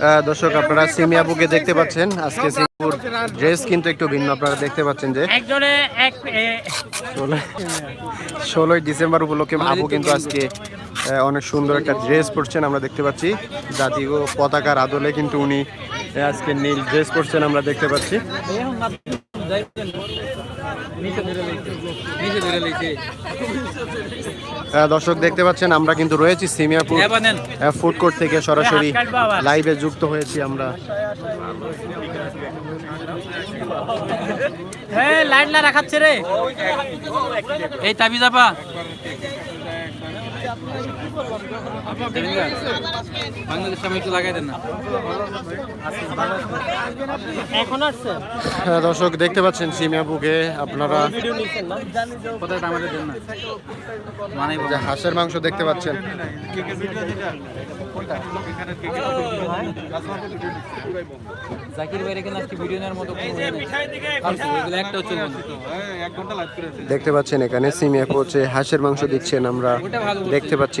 আহ, দর্শক আপনারা সিমি আপুকে দেখতে পাচ্ছেন। আজকে সিঙ্গাপুর ড্রেস কিন্তু একটু ভিন্ন। আপনারা দেখতে পাচ্ছেন যে ষোলোই ডিসেম্বর উপলক্ষে আপু কিন্তু আজকে অনেক সুন্দর একটা ড্রেস পরছেন আমরা দেখতে পাচ্ছি। জাতীয় পতাকার আদলে কিন্তু উনি আজকে নীল ড্রেস পরছেন আমরা দেখতে পাচ্ছি। আহ, দর্শক দেখতে পাচ্ছেন আমরা কিন্তু রয়েছি সিমিয়াপুর ফুড কোর্ট থেকে সরাসরি লাইভে যুক্ত হয়েছি আমরা। হ্যাঁ লাইট না রাখাচ্ছে রে। এই তাবিজাপা বাংলাদেশ আমি একটু লাগাই দেন না এখন আসছে? হ্যাঁ, দর্শক দেখতে পাচ্ছেন সিমিয়া বুকে আপনারা কোথায় আমাদের দেন না। মানে হাঁসের মাংস দেখতে পাচ্ছেন। জাকির ভাইয়ের এখানে আজকে ভিডিও নেওয়ার মতো কোনো ইয়ে একটাও চলবে দেখতে পাচ্ছেন এখানে সিমিয়া হচ্ছে হাঁসের মাংস দিচ্ছেন আমরা। দেখতে পাচ্ছি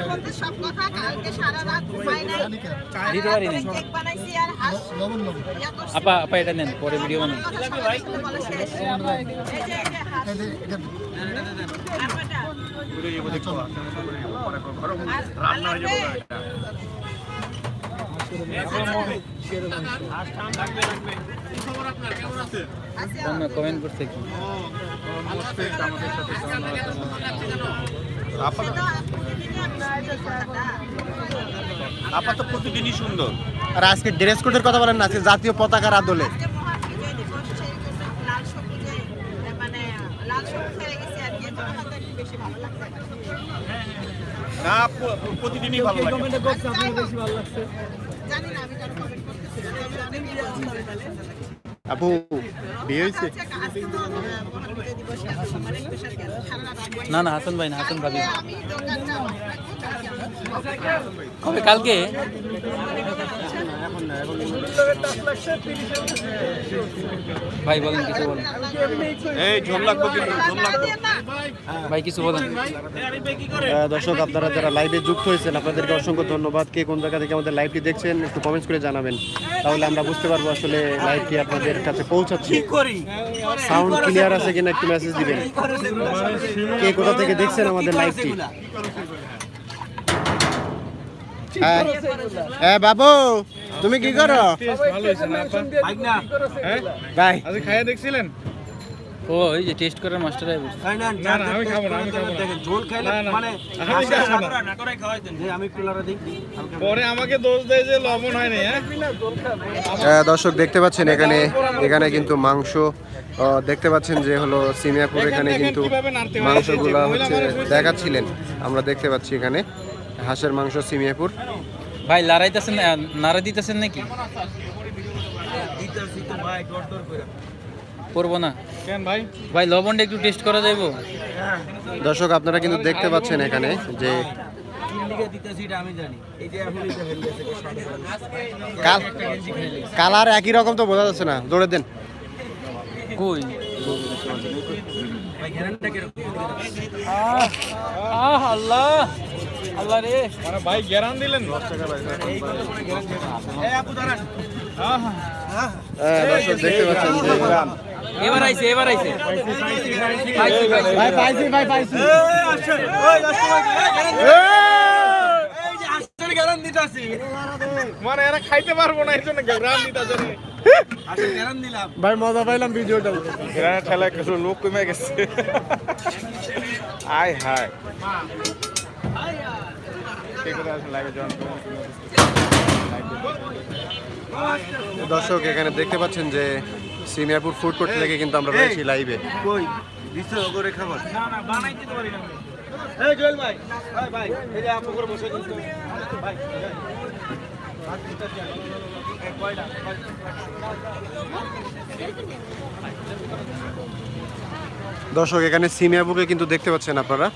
আচ্ছা কথা সব সাথে সাথে হয়ে কথা কালকে সারা রাত ঘুমাই নাই দিতে পারি নাই। কেক বানাইছি আর হাঁস ইয়া করছি। আপা আপা এটা নেন পরে ভিডিও বানান সাথে? আচ্ছা, কমেন্ট করতে কি সেটা প্রতিদিনই আপাতত প্রতিদিনই সুন্দর। আর আজকে ড্রেস কোডের কথা বলেন না আজকে জাতীয় পতাকার আদলে। আজকে মহান বিজয় দিবস সেই জন্য লাল সবুজে মানে না প্রতিদিনই ভালো লাগে। আচ্ছা। জানি না আমি আপু বিয়ে হয়েছে। না না হাসান ভাই না হাসান ভাবি। কবে? কালকে? ভাই বলেন কিছু বলেন। এই ঝোল লাগবে কিন্তু ঝোল লাগবো ভাই কিছু বলেন। দর্শক আপনারা যারা লাইভে যুক্ত হয়েছেন আপনাদেরকে অসংখ্য ধন্যবাদ। কে কোন জায়গা থেকে আমাদের লাইভটি দেখছেন একটু কমেন্টস করে জানাবেন। তাহলে আমরা বুঝতে পারব আসলে লাইভটি আপনাদের কাছে পৌঁছাচ্ছে। সাউন্ড ক্লিয়ার আছে কিনা একটু মেসেজ দিবেন। কে কোথা থেকে দেখছেন আমাদের লাইভটি হ্যাঁ হ্যাঁ বাবু তুমি কি করো? ভাই আজকে খাইয়ে দেখছিলেন? ও এই যে টেস্ট করার মাস্টার আইব না না আমি খাব না আমি খাব না। ঝোল খাইলে মানে পরে আমাকে দোষ দেয় যে লবণ হয় না হ্যাঁ দর্শক দেখতে পাচ্ছেন এখানে এখানে কিন্তু মাংস দেখতে পাচ্ছেন যে হলো সিমিয়াপুর এখানে কিন্তু মাংসগুলো হচ্ছে দেখাচ্ছিলেন। আমরা দেখতে পাচ্ছি এখানে হাঁসের মাংস সিমিয়াপুর। ভাই লড়াইতেছেন নাড়া দিতেছেন নাকি? করব না। কেন ভাই? ভাই লবণটা একটু টেস্ট করা যাইবো। দর্শক আপনারা কিন্তু দেখতে পাচ্ছেন এখানে যে কালার একই রকম তো বোঝা যাচ্ছে না। দৌড়ে দেন। কই? আহ আল্লাহ। আল্লাহ রে। ভাই গ্যারান দিলেন। দর্শক দেখতে পাচ্ছেন এবার আইছে এবার আইছে। ভাই পাইছি ভাই পাইছি মানে এরা খাইতে পারব না এই জন্য গ্যারান দিতে ভাই মজা পাইলাম ভিডিওটা। ঠেলা কিছু লোক কমে গেছে। আয় হায়। আছে দর্শক এখানে দেখতে পাচ্ছেন যে সিমিয়াপুর ফুড কোর্ট থেকে কিন্তু আমরা রয়েছি লাইভে কই? দিছো করে খাবার? না না বানাইতে তো পারি না। এই জয়েল ভাই ভাই ভাই এই যে আপু করে বসে কিন্তু ভাই দর্শক এখানে সিমিয়া বুকে কিন্তু দেখতে পাচ্ছেন আপনারা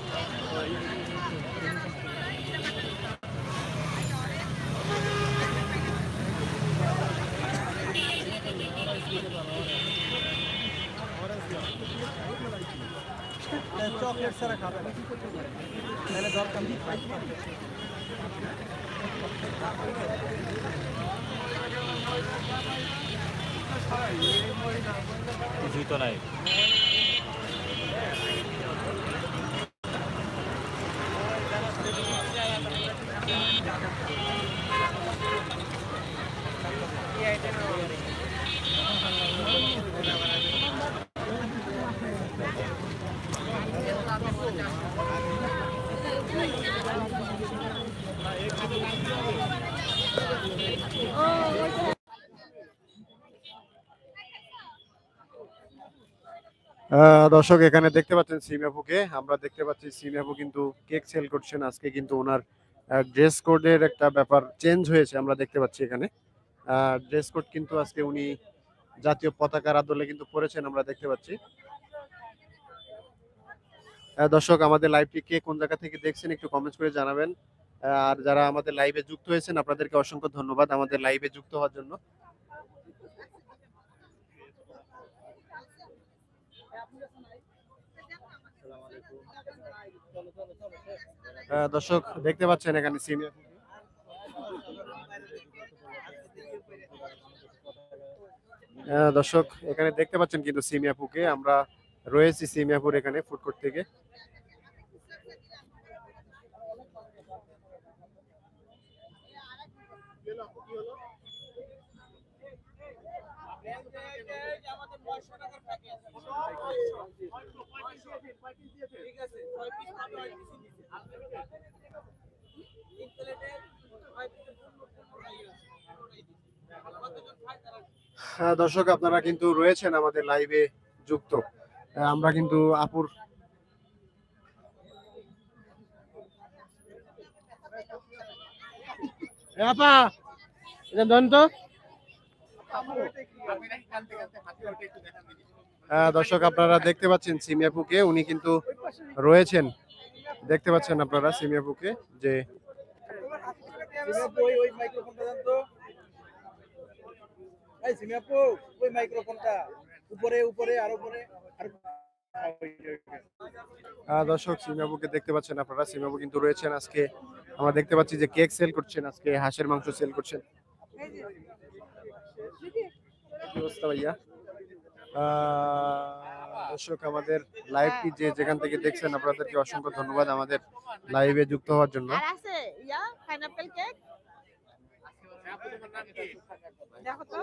চকলেট ছাড়া খাবে না তাহলে দরকার কিছুই তো নাই আহ, দর্শক, এখানে দেখতে পাচ্ছেন সিমিয়াপুকে আমরা দেখতে পাচ্ছি সিমিয়াপু কিন্তু কেক সেল করছেন। আজকে কিন্তু ওনার ড্রেস কোডের একটা ব্যাপার চেঞ্জ হয়েছে, আমরা দেখতে পাচ্ছি এখানে। ড্রেস কোড কিন্তু আজকে উনি জাতীয় পতাকার আদলে কিন্তু পরেছেন, আমরা দেখতে পাচ্ছি। দর্শক, আমাদের লাইভটি কে কোন জায়গা থেকে দেখছেন একটু কমেন্টস করে জানাবেন। আর যারা আমাদের লাইভে যুক্ত হয়েছেন, আপনাদেরকে অসংখ্য ধন্যবাদ আমাদের লাইভে যুক্ত হওয়ার জন্য। দর্শক, দেখতে পাচ্ছেন এখানে সিনিয়র দর্শক, এখানে দেখতে পাচ্ছেন কিন্তু সিমিয়াপুকে আমরা রয়েছি সিমিয়াপুর এখানে ফুড কোর্ট থেকে। হ্যাঁ, দর্শক আপনারা কিন্তু রয়েছেন আমাদের লাইভে যুক্ত। আমরা কিন্তু আপুর আপা ধন তো আহ, দর্শক আপনারা দেখতে পাচ্ছেন সিমিয়াপুকে উনি কিন্তু রয়েছেন। দেখতে পাচ্ছেন আপনারা সিমিয়াপুকে যে সিমিয়াপু ওই মাইক্রোফোনটা। উপরে উপরে আর উপরে আর দর্শক সিমিয়াপুকে দেখতে পাচ্ছেন আপনারা। সিমিয়াপু কিন্তু রয়েছেন আজকে। আমরা দেখতে পাচ্ছি যে কেক সেল করছেন আজকে হাঁসের মাংস সেল করছেন। ভাইয়া? দর্শক আমাদের লাইভটি যে যেখান থেকে দেখছেন আপনাদেরকে অসংখ্য ধন্যবাদ আমাদের লাইভে যুক্ত হওয়ার জন্য। আর আছে ইয়া পাইনাপল কেক দেখো তো।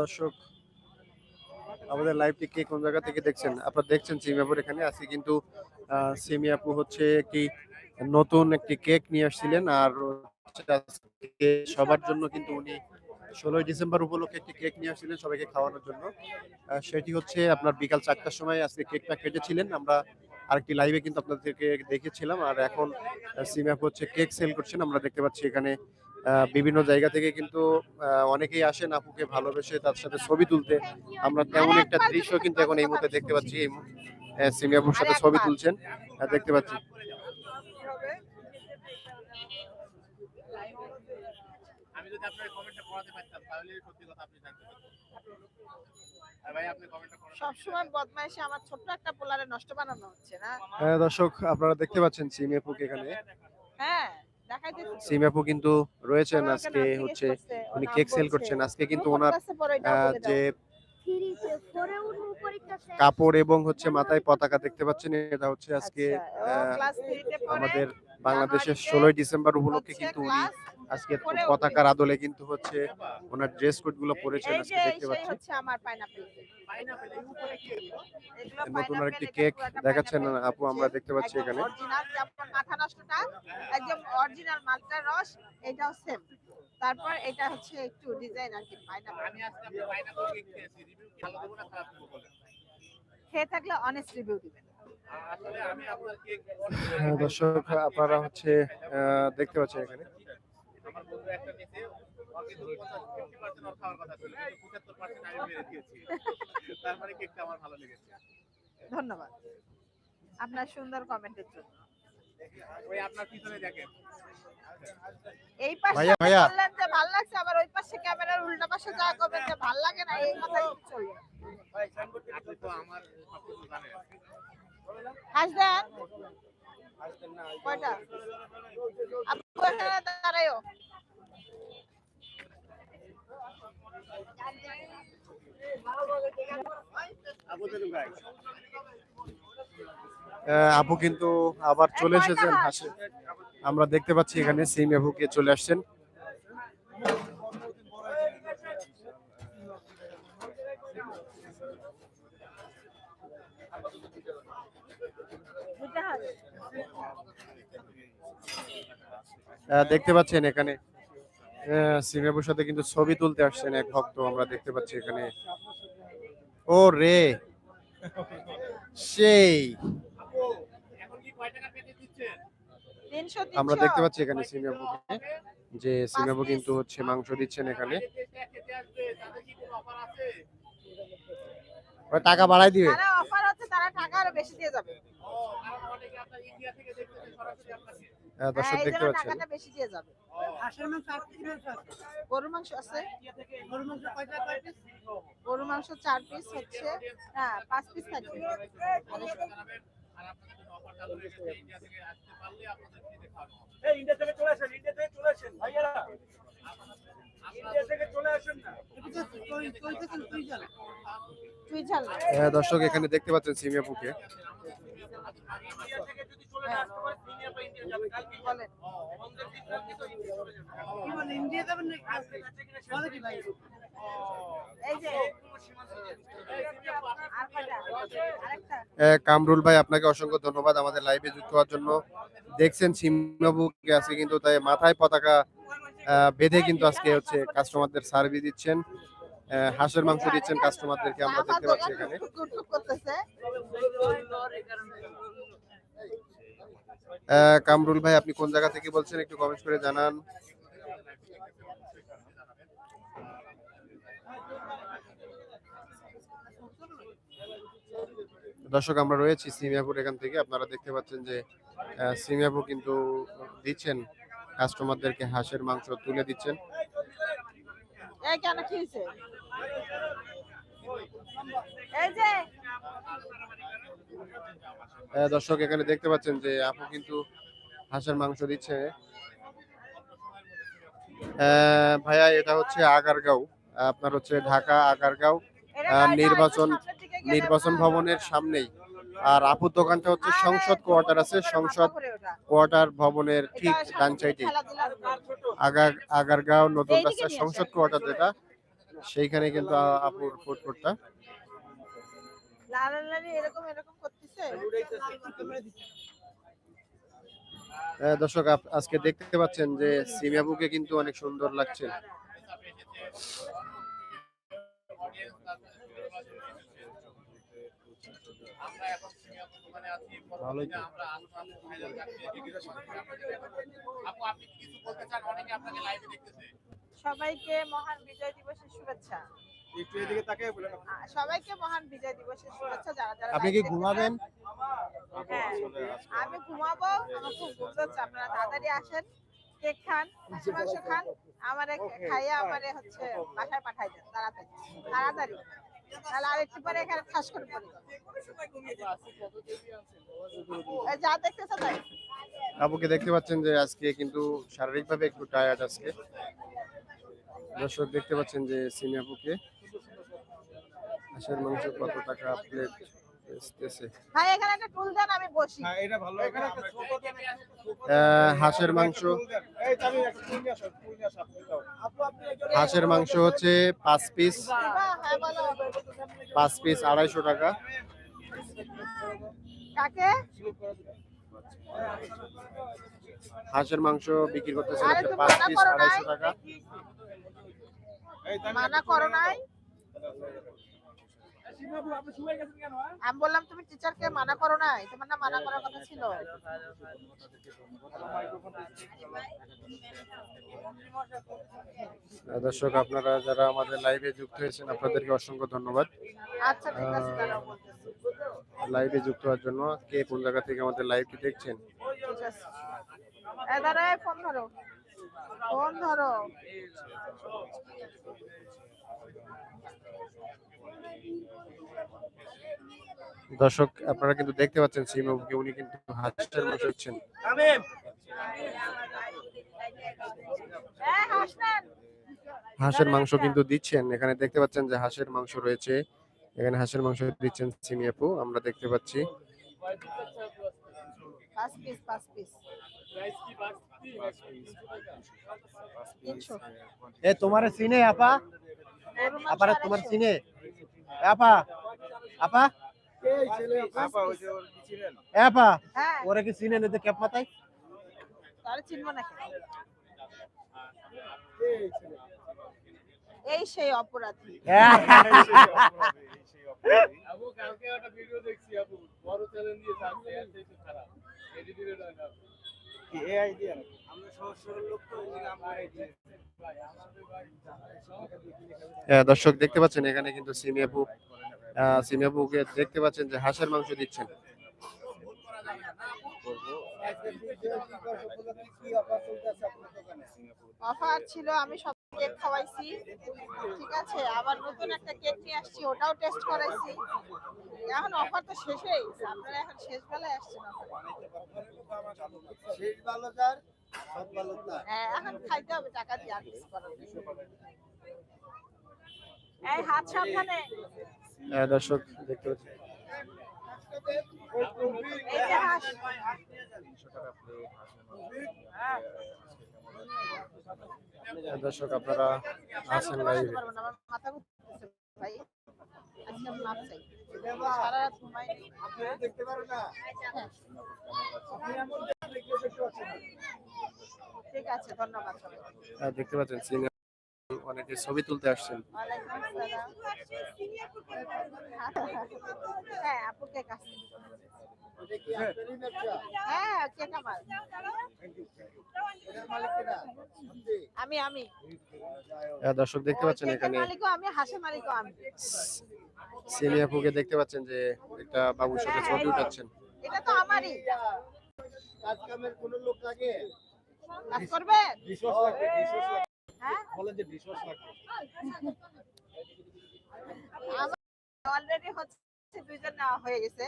দর্শক আমাদের লাইভটি কে কোন জায়গা থেকে দেখছেন? আপনারা দেখছেন সিমিয়াপুর এখানে আজকে কিন্তু আহ, সিমিয়াপু হচ্ছে একটি নতুন একটি কেক নিয়ে আসছিলেন আর সবার জন্য কিন্তু উনি ষোলোই ডিসেম্বর উপলক্ষে একটি কেক নিয়ে আসছিলেন সবাইকে খাওয়ানোর জন্য। সেটি হচ্ছে আপনার বিকাল চারটার সময় আজকে কেকটা কেটেছিলেন। আমরা আরেকটি লাইভে কিন্তু আপনাদেরকে দেখেছিলাম। আর এখন সিমিয়াপু হচ্ছে কেক সেল করছেন। আমরা দেখতে পাচ্ছি এখানে বিভিন্ন জায়গা থেকে কিন্তু অনেকেই আসেন আপুকে ভালোবেসে তার সাথে ছবি তুলতে। আমরা তেমন একটা দৃশ্য কিন্তু এখন এই মুহূর্তে দেখতে পাচ্ছি। এই সিমিয়াপুর সাথে ছবি তুলছেন। দেখতে পাচ্ছি। আমি যদি আপনার কমেন্টটা পড়াতে পারতাম তাহলে সত্যি কথা আপনি জানতে পারতেন। আর ভাই আপনি কমেন্টটা পড়াতে সবসময় বদমাইশে আমার ছোট্ট একটা পোলারে নষ্ট বানানো হচ্ছে না? আহ, দর্শক আপনারা দেখতে পাচ্ছেন এখানে। হ্যাঁ কিন্তু রয়েছেন আজকে হচ্ছে উনি কেক সেল করছেন। আজকে কিন্তু ওনার আহ, যে কাপড় এবং হচ্ছে মাথায় পতাকা দেখতে পাচ্ছেন এটা হচ্ছে আজকে আহ, আমাদের বাংলাদেশের ষোলোই ডিসেম্বর উপলক্ষে কিন্তু উনি আজকে পতাকার আদলে কিন্তু হচ্ছে ওনার ড্রেস কোডগুলো পরেছেন আজকে দেখতে পাচ্ছি হচ্ছে আমার পাইনাপল নতুন আরেকটি কেক দেখাচ্ছেন আপু আমরা দেখতে পাচ্ছি এখানে। অরিজিনাল যেমন মাথা নষ্টটা একদম অরিজিনাল মালটার রস এটাও সেম তারপর এটা হচ্ছে একটু ডিজাইন আর কি পাইনাপল আমি আজকে পাইনাপল কেক খেয়েছি রিভিউ কি ভালো দেবো না খারাপ দেবো বলেন। খেয়ে থাকলে অনেস্ট রিভিউ দিবেন। আসলে আমি আপনার কেক হ্যাঁ, দর্শক আপনারা হচ্ছে আহ, দেখতে পাচ্ছেন এখানে। একটা নিচে কিন্তু ফিফটি পার্সেন্ট ওর খাওয়ার কথা ছিল কিন্তু পঁচাত্তর পার্সেন্ট আমি মেরে দিয়েছি। তার মানে কেকটা আমার ভালো লেগেছে। ধন্যবাদ। আপনার সুন্দর কমেন্টের জন্য। ওই আপনার পিছনে দেখেন। এই পাশে আপনি। বললেন যে ভালো লাগছে আবার ওই পাশে ক্যামেরার উল্টা পাশে যা করবেন যে ভালো লাগে না এই কথাই চলবে। আপনি তো আমার সবকিছু জানেন। হাস কয়টা? আপু দাঁড়ায়ও। আপু কিন্তু আবার চলে এসেছেন হাসে। আমরা দেখতে পাচ্ছি এখানে সিম আপুকে চলে আসছেন। দেখতে পাচ্ছেন এখানে আহ, সিম সাথে কিন্তু ছবি তুলতে আসছেন এক ভক্ত আমরা দেখতে পাচ্ছি এখানে। ও রে। সেই। আমরা দেখতে পাচ্ছি এখানে সিম যে সিম কিন্তু হচ্ছে মাংস দিচ্ছেন এখানে। টাকা বাড়াই দিবে। আহ, দর্শক হ্যাঁ, দেখতে পাচ্ছেন। হাঁসের মাংস আর কি মাংস আছে গরুর মাংস আছে গরুর মাংস কয়টা কয় piece? গরুর মাংস চার পিস হচ্ছে হ্যাঁ পাঁচ পিস থাকবে আর আপনাদের জন্য অফার চালু ইন্ডিয়া থেকে আসতে পারলে আপনাদের ফ্রিতে খাওয়ানো হবে এই ইন্ডিয়া থেকে চলে আসেন ইন্ডিয়া থেকে চলে আসেন ভাইয়ারা ইন্ডিয়া থেকে চলে আসেন না তুই ঝাল দর্শক এখানে দেখতে পাচ্ছেন সিম আপুকে কামরুল ভাই, আপনাকে অসংখ্য ধন্যবাদ আমাদের লাইভে যুক্ত হওয়ার জন্য। দেখছেন সিমবাবুকে আছে কিন্তু তাই মাথায় পতাকা বেঁধে কিন্তু আজকে হচ্ছে কাস্টমারদের সার্ভিস দিচ্ছেন। হাঁসের মাংস দিচ্ছেন কাস্টমারদেরকে আমরা দেখতে পাচ্ছি এখানে টুক টুক করতেছে আহ, কামরুল ভাই আপনি কোন জায়গা থেকে বলছেন? একটু কমেন্ট করে জানান। দর্শক আমরা রয়েছি সিমিয়াপুর এখান থেকে। আপনারা দেখতে পাচ্ছেন যে আহ, সিমিয়াপু কিন্তু দিচ্ছেন কাস্টমারদেরকে হাঁসের মাংস তুলে দিচ্ছেন। এই যে দর্শক এখানে দেখতে পাচ্ছেন যে আপু কিন্তু হাঁসের মাংস দিচ্ছে। ভাইয়া এটা হচ্ছে আগারগাঁও। আপনার হচ্ছে ঢাকা আগারগাঁও। নির্বাচন নির্বাচন ভবনের সামনেই। আর আপুর দোকানটা হচ্ছে সংসদ কোয়ার্টার আছে। সংসদ। কোয়ার্টার ভবনের ঠিক সামনে ডান সাইডে। আগার আগারগাঁও নতুন রাস্তা সংসদ কোয়ার্টার যেটা সেইখানে কিন্তু আপুর ফুড কোর্টটা। লালালালি এরকম এরকম করতেছে? দর্শক আপ- আজকে দেখতে পাচ্ছেন যে সিমিয়াবুকে কিন্তু অনেক সুন্দর লাগছে। সবাইকে মহান বিজয় দিবসের শুভেচ্ছা। একটু এদিকে তাকিয়ে বলেন সবাইকে মহান বিজয় দিবসের শুভেচ্ছা যারা যারা আপনি কি ঘুমাবেন? হ্যাঁ আমি ঘুমাবো আমার খুব ঘুম পাচ্ছে আপনারা তাড়াতাড়ি আসেন কেক খান মাংস খান আমারে খাইয়ে আমারে হচ্ছে বাসায় পাঠাই দেন তাড়াতাড়ি তাড়াতাড়ি। তাহলে আর একটু পরে এখানে ঠাস করে পড়ে যা দেখতেছো তাই? আপুকে দেখতে পাচ্ছেন যে আজকে কিন্তু শারীরিকভাবে একটু টায়ার্ড আজকে। দর্শক দেখতে পাচ্ছেন যে সিমি আপুকে হাঁসের মাংস কত টাকা প্লেট বেচতেছে? ভাই এখানে একটা টুল দেন আমি বসি। হ্যাঁ এটা ভালো এখানে একটা ছোট আহ, হাঁসের মাংস। এই চাবি একটা ফুল নিয়ে আসো ফুল নিয়ে আসো আপনি আপু আপনি একজন হাঁসের মাংস হচ্ছে পাঁচ পিস? হ্যাঁ পাঁচ পিস আড়াইশো টাকা। কাকে? হাঁসের মাংস বিক্রি করতেছে পাঁচ পিস আড়াইশো টাকা। মানা করো নাই। আমি বললাম তুমি টিচারকে মানা করো না। তোমার না মানা করার কথা ছিল। দর্শক আপনারা যারা আমাদের লাইভে যুক্ত হয়েছেন আপনাদেরকে অসংখ্য ধন্যবাদ। আচ্ছা ঠিক আছে দাঁড়াও লাইভে যুক্ত হওয়ার জন্য কে কোন জায়গা থেকে আমাদের লাইভটি দেখছেন? ফোন ধরো। ফোন ধরো। দর্শক আপনারা কিন্তু দেখতে পাচ্ছেন সিমাবুকে উনি কিন্তু হাঁসের মাংস দিচ্ছেন। তামিম। এই হাস নেন হাঁসের মাংস কিন্তু দিচ্ছেন। এখানে দেখতে পাচ্ছেন যে হাঁসের মাংস রয়েছে। এখানে হাঁসের মাংস দিচ্ছেন সিমি আপু। আমরা দেখতে পাচ্ছি। এ তোমার সিনে আপা? মাংস আপারে তোমার। সিনে? আপা আপা। আপা ওই কি হ্যাঁ। ওরা কি সিনে নিতে ক্যাপ মাথায়? চিনবো না এই সেই অপরাধী। আবু কালকে একটা ভিডিও দেখছি আপু বড় চ্যালেঞ্জ দিয়ে থাকছে খারাপ। কি? এআই দিয়ে আইডিয়া হ্যাঁ, দর্শক দেখতে পাচ্ছেন এখানে কিন্তু সিমিয়াপু সিমিয়াপুকে দেখতে পাচ্ছেন যে হাঁসের মাংস দিচ্ছেন। অফার ছিল আমি সব কেক খাওয়াইছি। ঠিক আছে আবার নতুন একটা কেক নিয়ে আসছি ওটাও টেস্ট করাইছি। এখন অফার তো শেষ হয়ে গেছে আপনারা এখন শেষ বেলায় আসছেন শেষ ভালো যার সব ভালো তার। হ্যাঁ এখন খাইতে হবে টাকা দিয়ে আর কিছু করার। এই হাত সাবধানে। হ্যাঁ, দর্শক দেখতে পাচ্ছেন। এই যে হাঁস। দর্শক আপনারা আছেন লাইভে দেখতে হ্যাঁ, ঠিক আছে ধন্যবাদ। হ্যাঁ, দেখতে পাচ্ছেন অনেকে ছবি তুলতে আসছেন। হ্যাঁ আপু কেক আছে হ্যাঁ কেক আমার? আমি আমি। হ্যাঁ, দর্শক দেখতে পাচ্ছেন এখানে। আমি হাসে মালিকও আমি। সিমি আপুকে দেখতে পাচ্ছেন যে একটা বাবুর সাথে ছবি উঠাচ্ছেন। এটা তো আমারই। কাজ কামের কোনো লোক লাগে কাজ করবে? বিশ্বাস লাগবে বিশ্বাস লাগবে হ্যাঁ? বলেন যে বিশ্বাস লাগবে আমার অলরেডি হচ্ছে দুইজন নেওয়া হয়ে গেছে।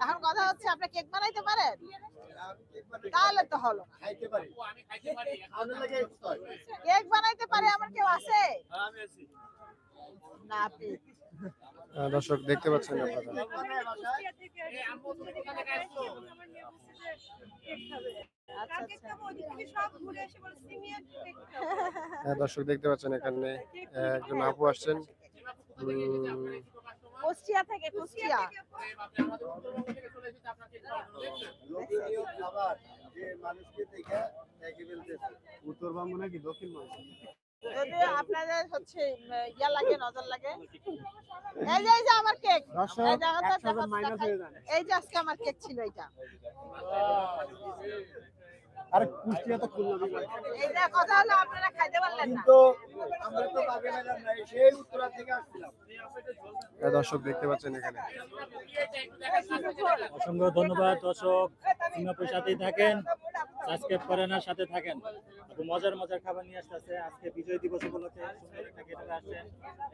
এখন কথা হচ্ছে আপনি কেক বানাইতে পারেন? তাহলে তো হলো। না। খাইতে পারি। আমি খাইতে পারি আমাদের লাগে এক্সট্রা কেক বানাইতে পারে আমার কেউ আছে? আমি না আপনি। দর্শক দেখতে পাচ্ছেন আপনারা। আচ্ছা আচ্ছা। হ্যাঁ, দর্শক দেখতে পাচ্ছেন এখানে একজন আপু আসছেন। উম, কুষ্টিয়া থেকে কুষ্টিয়া। উত্তরবঙ্গ নাকি দক্ষিণবঙ্গ যদি আপনাদের হচ্ছে ইয়া লাগে নজর লাগে। এই যে এই যে আমার কেক। এই যে আজকে আমার কেক ছিল এটা। আরে কুষ্টিয়া তো খুলনা এই যে কথা হলো আপনারা খাইতে পারলেন না। কিন্তু আমরা তো বাগে ম্যাডাম নাই সেই উত্তরা থেকে আসছিলাম। দর্শক দেখতে পাচ্ছেন এখানে। অসংখ্য ধন্যবাদ দর্শক। সিঙ্গাপুর সাথেই থাকেন সাবস্ক্রাইব করেন আর সাথে থাকেন। মজার মজার খাবার নিয়ে আসতেছে। আজকে বিজয় দিবস উপলক্ষে সুন্দর একটা গেটে আসছেন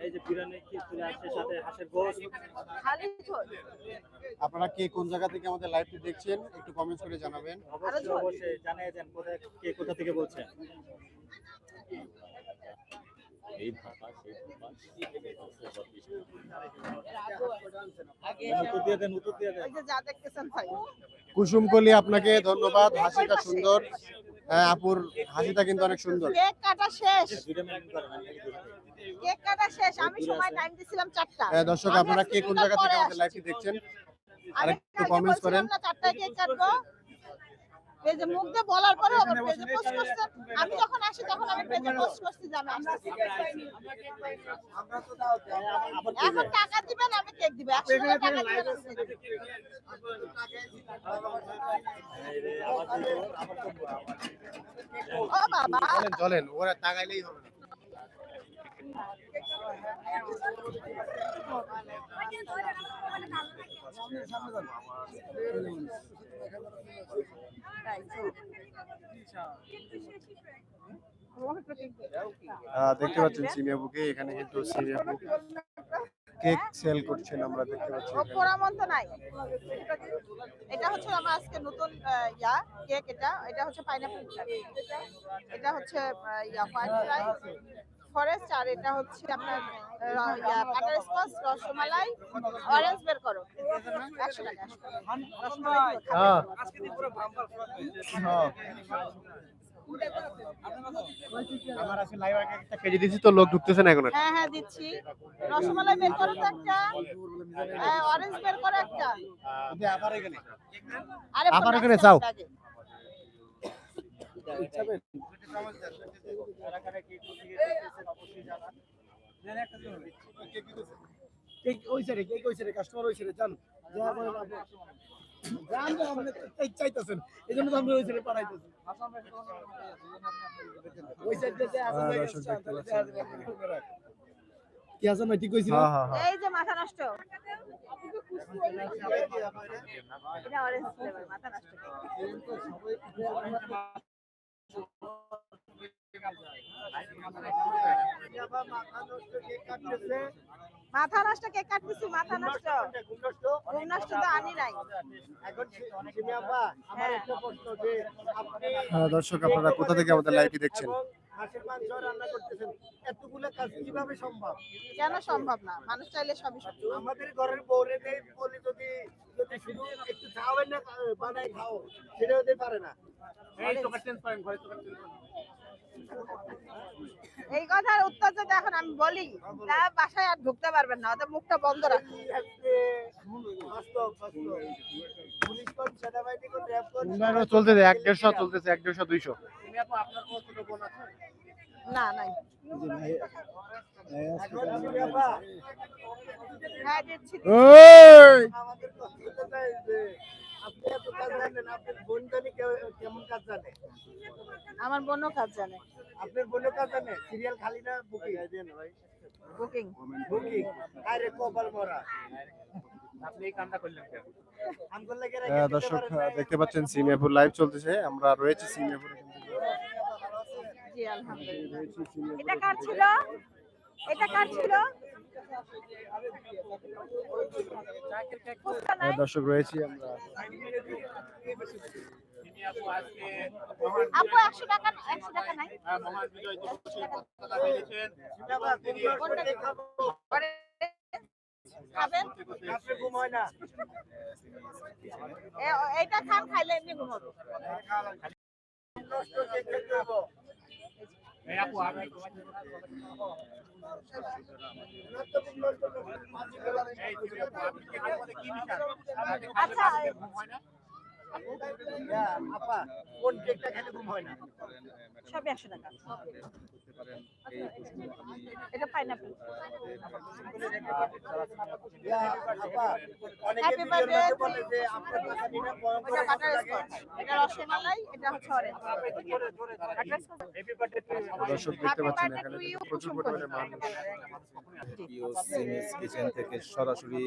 এই যে বিরিয়ানি কি খিচুড়ি আসছে সাথে হাঁসের গোশ। আপনারা কে কোন জায়গা থেকে আমাদের লাইভটি দেখছেন একটু কমেন্টস করে জানাবেন। অবশ্যই অবশ্যই। জানিয়ে দেন কোথায় কে কোথা থেকে বলছেন উত্তর দিয়ে দেন উত্তর দিয়ে দেন। এই যে যা দেখতেছেন ভাই কুসুমকলি আপনাকে ধন্যবাদ। হাসিটা সুন্দর। হ্যাঁ, আপুর হাসিটা কিন্তু অনেক সুন্দর। কেক কাটা শেষ। দুইটা মেনটেন করেন আমি আগে দুটো দিই। কেক কাটা শেষ আমি সময় টাইম দিছিলাম চারটা। হ্যাঁ, দর্শক আপনারা কে কোন জায়গা থেকে আমাদের লাইভটি দেখছেন? আগে comments বলছিলাম করেন। কেক কাটবো। পেজে মুখ দিয়ে বলার পরে আবার পেজে পোস্ট করছেন আমি যখন আসি তখন আমি পেজে পোস্ট করছি যে আমি এখন টাকা দিবেন আমি কেক দিব একশো টাকা টাকা দিবেন আমি cake দিব। ও বাবা চলেন চলেন ওরা তাকাইলেই হবে না। আহ, দেখতে পাচ্ছেন সিমিয়াবুকে এখানে কিন্তু সিমিয়াবু কেক সেল করছেন আমরা দেখতে পাচ্ছি। পোড়ামন্ত নাই। এটা হচ্ছে আমার আজকে নতুন ইয়া কেক এটা। এটা হচ্ছে পাইনাপল এটা হচ্ছে ইয়া হোয়াইট রাইস ফরেস্ট আর এটা হচ্ছে আপনার বাটার স্কচ রসমালাই অরেঞ্জ বের করো। একশো টাকা। হ্যাঁ হ্যাঁ। আমার আজকে লাইভ একটা কেজি দিছি তো লোক ঢুকতেছে না এখন হ্যাঁ হ্যাঁ দিচ্ছি। রসমালাই বের করো তো একটা। হ্যাঁ অরেঞ্জ বের করো একটা। আরে আবার এখানে চাও। কেক হইছে রে কেক হইছে রে কাস্টমার হইছে রে জান? যা বলেন আপনি জান তো আপনি কেক চাইতেছেন এই জন্য তো আমরা হইছে রে পাঠাইতেছি ওই সাইড হ্যাঁ। কি আছেন ভাই ঠিক কইছি না হ্যাঁ হ্যাঁ। এই যে মাথা নষ্ট। এটা অরেঞ্জ ফ্লেভার মাথা নষ্ট। মাথা নষ্ট কেক কাটতেছি মাথা নষ্ট ঘুম নষ্ট? তো আনি নাই। হ্যাঁ। হ্যাঁ দর্শক আপনারা কোথা থেকে আমাদের লাইভটি দেখছেন? রান্না করতেছেন এতগুলো কাজ কীভাবে সম্ভব? কেন সম্ভব না? মানুষ চাইলে সবই সম্ভব আমাদের ঘরের বউরেদের বলি যদি যদি শুধু একটু খাওয়াবেন না বানাই খাও সেটা হতে পারে না। এই ঘরে এই কথার উত্তর যদি এখন আমি বলি। তা বাসায় আর ঢুকতে পারবেন না ওদের মুখটা বন্ধ রাখুন চলতেছে এক দেড়শো চলতেছে এক দেড়শো দুইশো। না নাই। হ্যাঁ দিচ্ছি। আমাদের কথা চাই যে আপনি কাজ জানেন আপনার বোন জানি কে- কেমন কাজ জানে? আমার বোনও কাজ জানে। আপনার বোনও কাজ জানে? সিরিয়াল খালি না বুকিং? বুকিং। বুকিং। আরে কপাল মরা। দর্শক দেখতে পাচ্ছেন সিমিয়াপুর লাইভ চলতেছে। আমরা রয়েছি সিমিয়াপুরে কিন্তু। জি আলহামদুলিল্লাহ। এটা কার ছিল? এটা কার ছিল? ফুচকা আহ, নাই? দর্শক রয়েছি আমরা আপু আজকে আপু একশো টাকা একশো টাকা নাই? মহান বিজয় দিবসের পতাকা দিয়েছেন তিনি কোনটা পরে খাবেন? আপনি ঘুম না এ- এইটা খান খাইলে এমনি ঘুমাবো। আচ্ছা। খালি না হ্যাঁ, আপা? কোন কেকটা খেতে ঘুম হয় না? সব একশো টাকা। এটা পাইনাপল হ্যাঁ, আপা অনেকে Happy ভিডিওর birthday মধ্যে to বলে যে আপনার ভয়ঙ্কর এটা বাটার স্কচ এটা রসমালাই এটা হচ্ছে অরেঞ্জ বাটার স্কচ দর্শক দেখতে পাচ্ছেন এখানে প্রচুর পরিমাণে মানুষ। কিচেন থেকে সরাসরি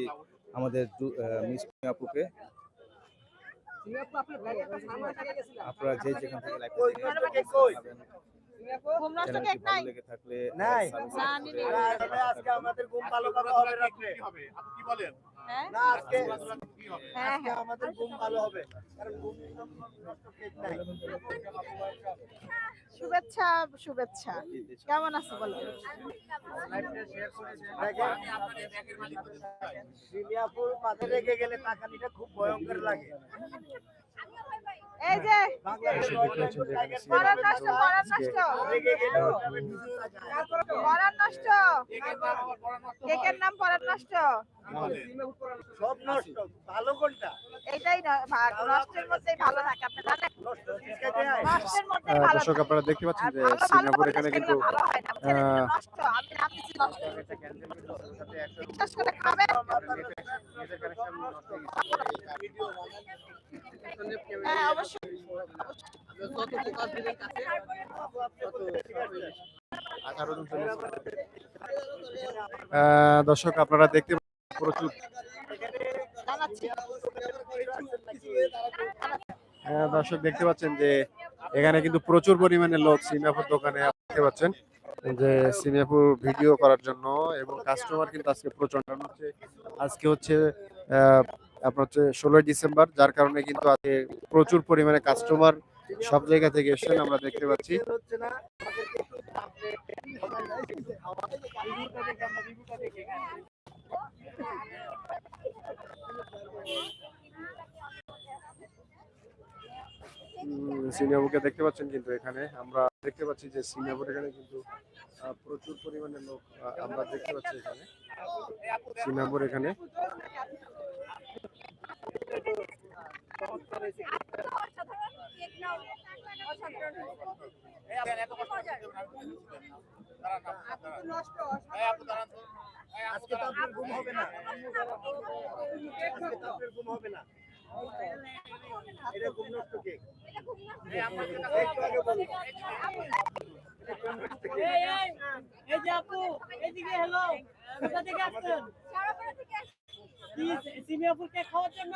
আমাদের মিষ্টি আপুকে আপনারা যে যেখান থেকে লাইভ থাকলে না আজকে আমাদের ঘুম পালন হবে রাত্রে হবে? আপনি কি বলেন? না আজকে কি হবে হ্যাঁ আজকে হ্যাঁ আমাদের ঘুম ভালো হবে কারণ ঘুম নষ্ট কেক নাই। শুভেচ্ছা শুভেচ্ছা। কেমন আছো বলো? সিমিয়াপুর মাঝে রেখে গেলে টাকানিটা খুব ভয়ঙ্কর লাগে। এই যে পরার নষ্ট পরার নষ্ট রেখে গেলেও পরার নষ্ট কেকের নাম পরার নষ্ট সব নষ্ট ভালো কোনটা? এইটাই নষ্টের মধ্যেই ভালো থাকে আপনি জানেন? নষ্টের মধ্যেই ভালো দর্শক আপনারা দেখতে পাচ্ছেন যে সিঙ্গাপুর এখানে কিন্তু নষ্ট, আমি দর্শক, আপনারা দেখতে প্রচুর। দর্শক, দেখতে পাচ্ছেন যে এখানে কিন্তু প্রচুর পরিমাণে লোক সিঙ্গাপুর দোকানে দেখতে পাচ্ছেন। যে সিঙ্গাপুর ভিডিও করার জন্য এবং কাস্টমার কিন্তু আজকে প্রচণ্ড হচ্ছে, আজকে হচ্ছে আপনার হচ্ছে ষোলোই ডিসেম্বর, যার কারণে কিন্তু আজকে প্রচুর পরিমাণে কাস্টমার সব জায়গা থেকে এসেছেন, আমরা দেখতে পাচ্ছি। সিঙ্গাপুরকে দেখতে পাচ্ছেন কিন্তু এখানে, আমরা দেখতে পাচ্ছি যে সিঙ্গাপুর এখানে কিন্তু প্রচুর পরিমাণে লোক আহ, আমরা দেখতে পাচ্ছি এখানে সিঙ্গাপুর এখানে আজকে তো আপনার ঘুম হবে না। আজকে তো আপনার ঘুম হবে না। কেক। এই যে আপু এদিকে হ্যালো কোথা থেকে আসছেন? সিমিয়াপুর কে খাওয়ার জন্য।